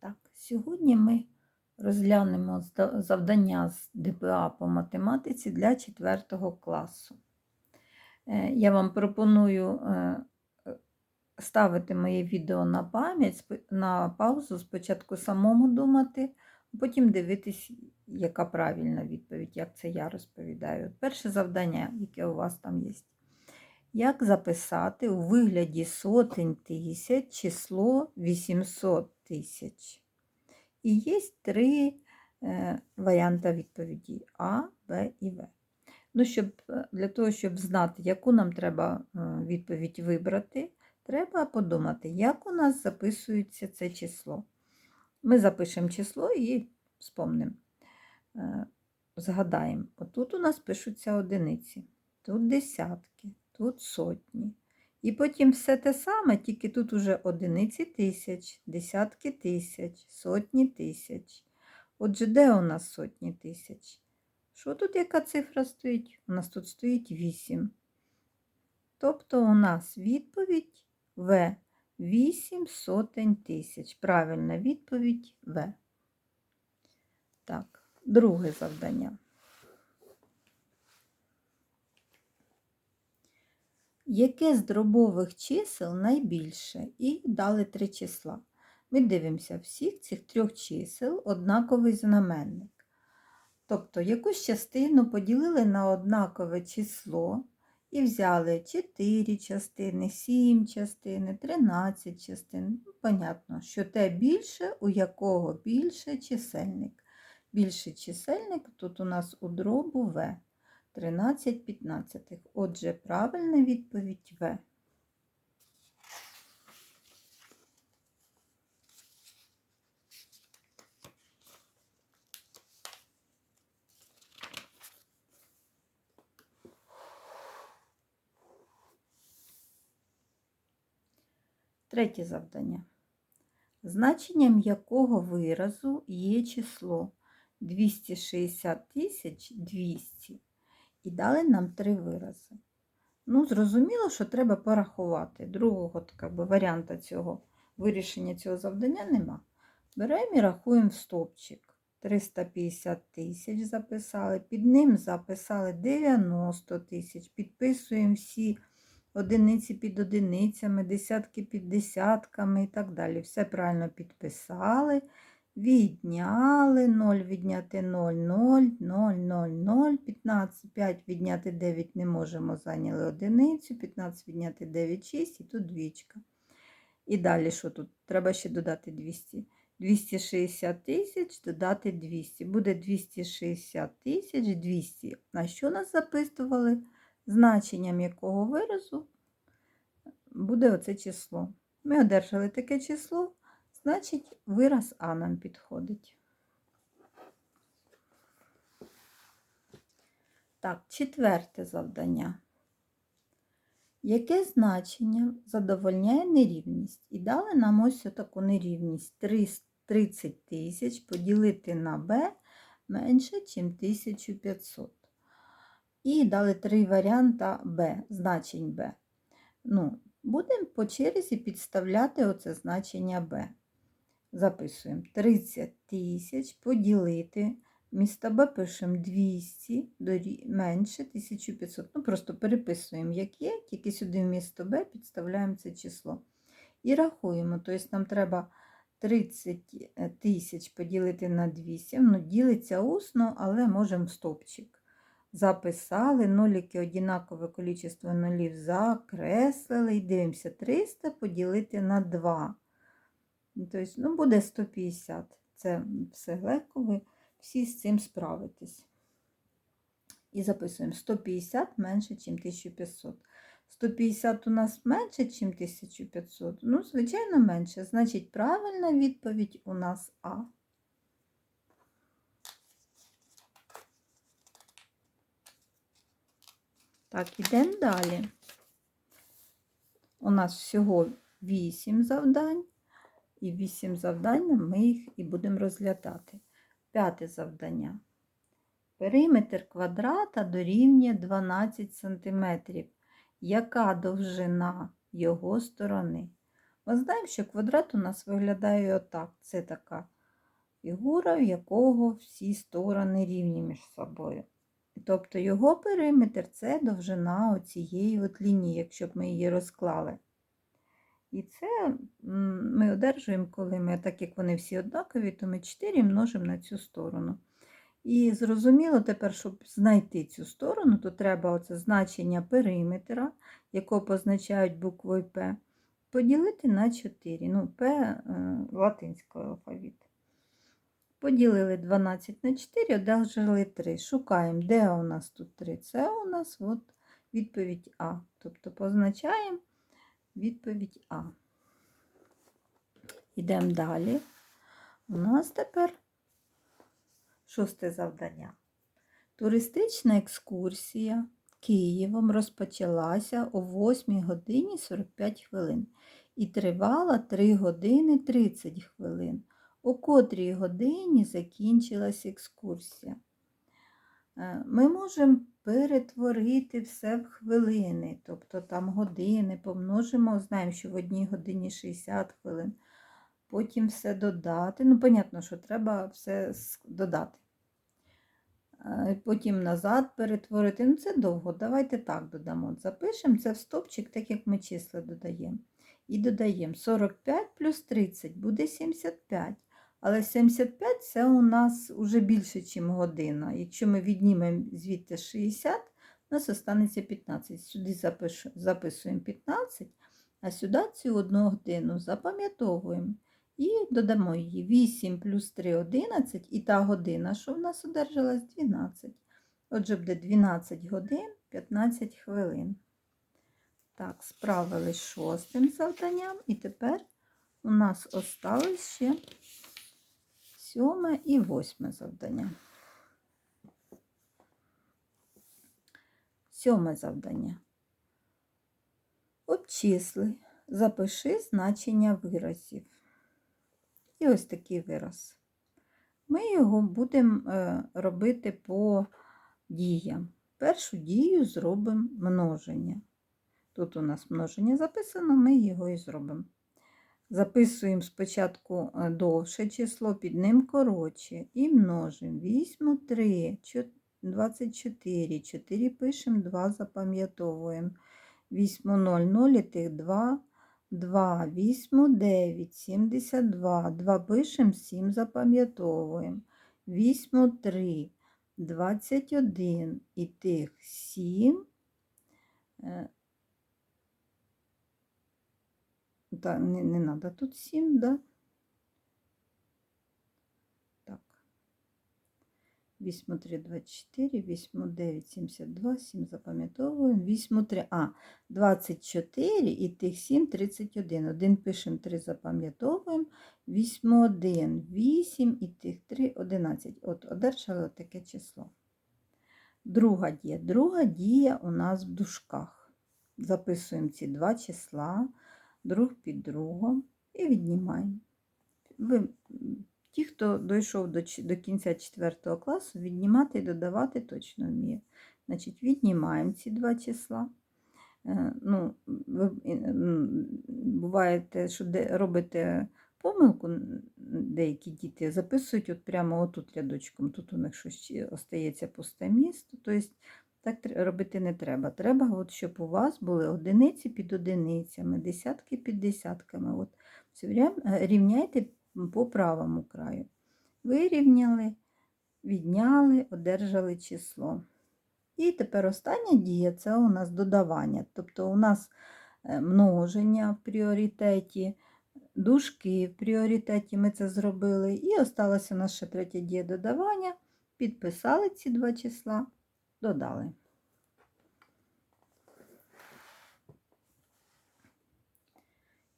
Так, сьогодні ми розглянемо завдання з ДПА по математиці для 4 класу. Е, Я вам пропоную е, ставити моє відео на пам'ять, на паузу, спочатку самому думати, потім дивитись, яка правильна відповідь, як це я розповідаю. Перше завдання, яке у вас там є. Як записати у вигляді сотень тисяч число 800 тисяч? І є три е, варіанти відповіді А, Б і В. Ну, щоб, е, для того, щоб знати, яку нам треба е, відповідь вибрати, треба подумати, як у нас записується це число. Ми запишемо число і спомнимо. Е, Згадаємо, отут у нас пишуться одиниці, тут десятки, тут сотні. І потім все те саме, тільки тут уже одиниці тисяч, десятки тисяч, сотні тисяч. Отже, де у нас сотні тисяч? Що тут яка цифра стоїть? У нас тут стоїть 8. Тобто у нас відповідь В. 8 сотень тисяч. Правильна відповідь В. Так, друге завдання. Яке з дробових чисел найбільше? І дали три числа. Ми дивимося всіх цих трьох чисел однаковий знаменник. Тобто якусь частину поділили на однакове число і взяли 4 частини, 7 частини, 13 частин. Ну, понятно, що те більше, у якого більше чисельник. Більший чисельник тут у нас у дробу В. 13 п'ятнадцятих. Отже, правильна відповідь В. Третє завдання. Значенням якого виразу є число 260 тисяч 200. І дали нам три вирази. Ну, зрозуміло, що треба порахувати. Другого би, варіанта цього вирішення цього завдання нема. Беремо і рахуємо в стопчик. 350 тисяч записали, під ним записали 90 тисяч, підписуємо всі одиниці під одиницями, десятки під десятками і так далі. Все правильно підписали. Відняли 0, відняти 0, 0, 0, 0, 0, 15, 5 відняти 9 не можемо, зайняли одиницю, 15 відняти 9, 6 і тут двічка. І далі що тут? Треба ще додати 200. 260 тисяч додати 200. Буде 260 тисяч 200. На що нас записували? Значенням якого виразу буде оце число. Ми одержали таке число. Значить, вираз А нам підходить. Так, четверте завдання. Яке значення задовольняє нерівність? І дали нам ось таку нерівність. 30 тисяч поділити на b менше, ніж 1500. І дали три варіанти b, значень b. Ну, Будемо по черзі підставляти оце значення b. Записуємо 30 тисяч поділити. Місто Б пишемо 200 менше 1500. Ну, просто переписуємо, як є, тільки сюди в місто Б підставляємо це число. І рахуємо. Тобто нам треба 30 тисяч поділити на 200. Ну, ділиться усно, але можемо в стопчик. Записали, ноліки однакове кількість нулів закреслили. І дивимося, 300 поділити на 2. Тобто, ну, буде 150. Це все легко, ви всі з цим справитесь. І записуємо 150 менше, ніж 1500. 150 у нас менше, ніж 1500. Ну, звичайно, менше. Значить, правильна відповідь у нас А. Так, ідемо далі. У нас всього 8 завдань. І 8 завдань ми їх і будемо розглядати. П'яте завдання. Периметр квадрата дорівнює 12 см. Яка довжина його сторони? Ми знаємо, що квадрат у нас виглядає отак. Це така фігура, в якого всі сторони рівні між собою. Тобто його периметр це довжина оцієї лінії, якщо б ми її розклали. І це ми одержуємо, коли ми, так як вони всі однакові, то ми 4 множимо на цю сторону. І зрозуміло тепер, щоб знайти цю сторону, то треба оце значення периметра, якого позначають буквою П, поділити на 4. Ну, П е, латинського алфавіту. Поділили 12 на 4, одержали 3. Шукаємо, де у нас тут 3. Це у нас от відповідь А. Тобто позначаємо відповідь А. Йдемо далі. У нас тепер шосте завдання. Туристична екскурсія Києвом розпочалася о 8 годині 45 хвилин і тривала 3 години 30 хвилин. О котрій годині закінчилась екскурсія. Е, Ми можемо перетворити все в хвилини, тобто там години помножимо, знаємо, що в одній годині 60 хвилин, потім все додати. Ну, понятно, що треба все додати. Е, Потім назад перетворити. Ну, це довго. Давайте так додамо. Запишемо це в стопчик, так як ми числа додаємо. І додаємо 45 плюс 30 буде 75. Але 75 це у нас вже більше, ніж година. Якщо ми віднімемо звідти 60, у нас останеться 15. Сюди запишу- записуємо 15, а сюди цю одну годину запам'ятовуємо. І додамо її 8 плюс 3 11, і та година, що в нас одержалась 12. Отже, буде 12 годин 15 хвилин. Так, справились шостим завданням, і тепер у нас осталось ще сьоме і восьме завдання. Сьоме завдання. Обчисли, запиши значення виразів. І ось такий вираз. Ми його будемо е, робити по діям. Першу дію зробимо множення. Тут у нас множення записано, ми його і зробимо. Записуємо спочатку е, довше число, під ним коротше, і множимо. 8, 3, 24, 4 пишемо, 2 запам'ятовуємо. 8, 0, 0, і тих 2, 2, 8, 9, 72, 2 пишемо, 7 запам'ятовуємо. 8, 3, 21, і тих 7, Та, не, не надо тут 7, да? Так. 8, 3, 24, 8, 9, 72, 7 запам'ятовуємо. 8, 3, а, 24 і тих 7, 31. 1 пишемо, 3 запам'ятовуємо. 8, 1, 8 і тих 3, 11. От, одержали таке число. Друга дія. Друга дія у нас в дужках. Записуємо ці два числа друг під другом і віднімаємо. Ви, ті, хто дійшов до, до кінця 4 класу, віднімати і додавати точно вміє. Значить, віднімаємо ці два числа. Е, Ну, ви буває те, що де робите помилку, деякі діти записують от прямо отут рядочком, тут у них щось остається пусте місто. Тобто так робити не треба. Треба, от, щоб у вас були одиниці під одиницями, десятки під десятками. От, все е, рівняйте по правому краю. Вирівняли, відняли, одержали число. І тепер остання дія це у нас додавання. Тобто у нас е, множення в пріоритеті, дужки в пріоритеті ми це зробили. І осталася наша третя дія додавання. Підписали ці два числа, додали.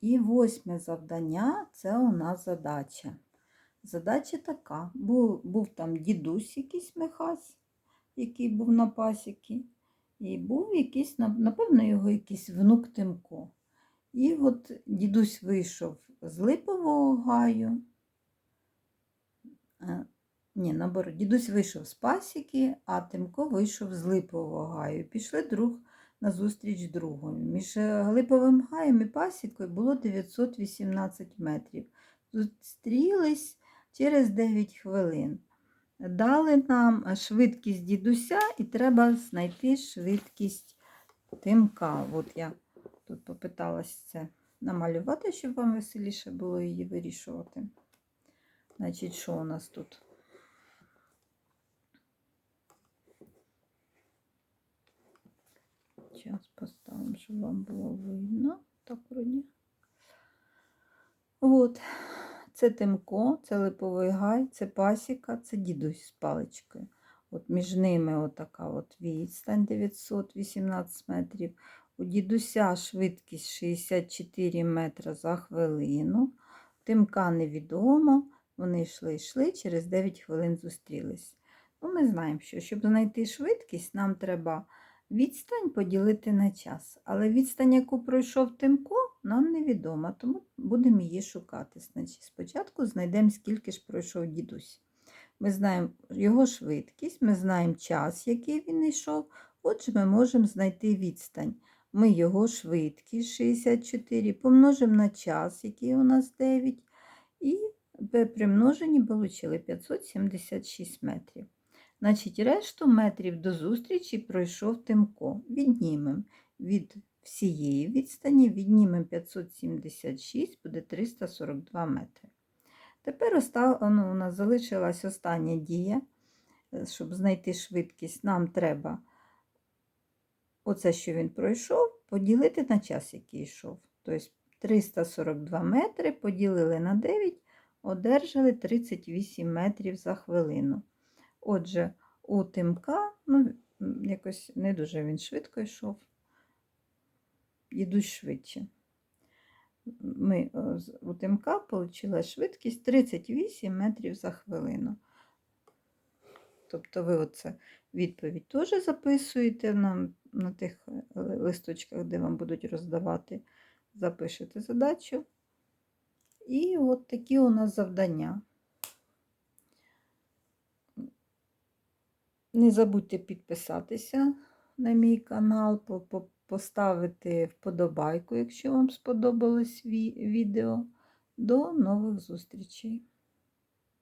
І восьме завдання це у нас задача. Задача така. Був, був там дідусь якийсь Михась, який був на пасіки, і був якийсь, напевно, його якийсь внук Тимко. І от дідусь вийшов з липового гаю. Ні, наоборот, дідусь вийшов з пасіки, а Тимко вийшов з липового гаю. Пішли друг назустріч другому. Між е, Глиповим гаєм і пасікою було 918 метрів. Зустрілись через 9 хвилин. Дали нам швидкість дідуся, і треба знайти швидкість тимка. От я тут попиталась це намалювати, щоб вам веселіше було її вирішувати. Значить, що у нас тут? Зараз поставимо, щоб вам було видно. Так, вроді. От, це Тимко, це Липовий гай, це пасіка, це дідусь з паличкою. От між ними отака от відстань 918 метрів. У дідуся швидкість 64 метри за хвилину. Тимка невідомо. Вони йшли, йшли, через 9 хвилин зустрілись. Ну, ми знаємо, що щоб знайти швидкість, нам треба відстань поділити на час. Але відстань, яку пройшов Тимко, нам невідома, тому будемо її шукати. Значить, спочатку знайдемо, скільки ж пройшов дідусь. Ми знаємо його швидкість, ми знаємо час, який він йшов. Отже, ми можемо знайти відстань. Ми його швидкість 64 помножимо на час, який у нас 9, і при множенні отримали 576 метрів. Значить, решту метрів до зустрічі пройшов Тимко. Віднімемо від всієї відстані, віднімемо 576, буде 342 метри. Тепер ну, у нас залишилась остання дія. Е, Щоб знайти швидкість, нам треба оце, що він пройшов, поділити на час, який йшов. Тобто 342 метри поділили на 9, одержали 38 метрів за хвилину. Отже, у Тимка, ну, якось не дуже він швидко йшов, йдуть швидше. Ми, е, у Тимка отримала швидкість 38 метрів за хвилину. Тобто ви оце відповідь теж записуєте на, на тих е, листочках, де вам будуть роздавати, запишете задачу. І от такі у нас завдання. Не забудьте підписатися на мій канал, по- по- поставити вподобайку, якщо вам сподобалось відео. До нових зустрічей!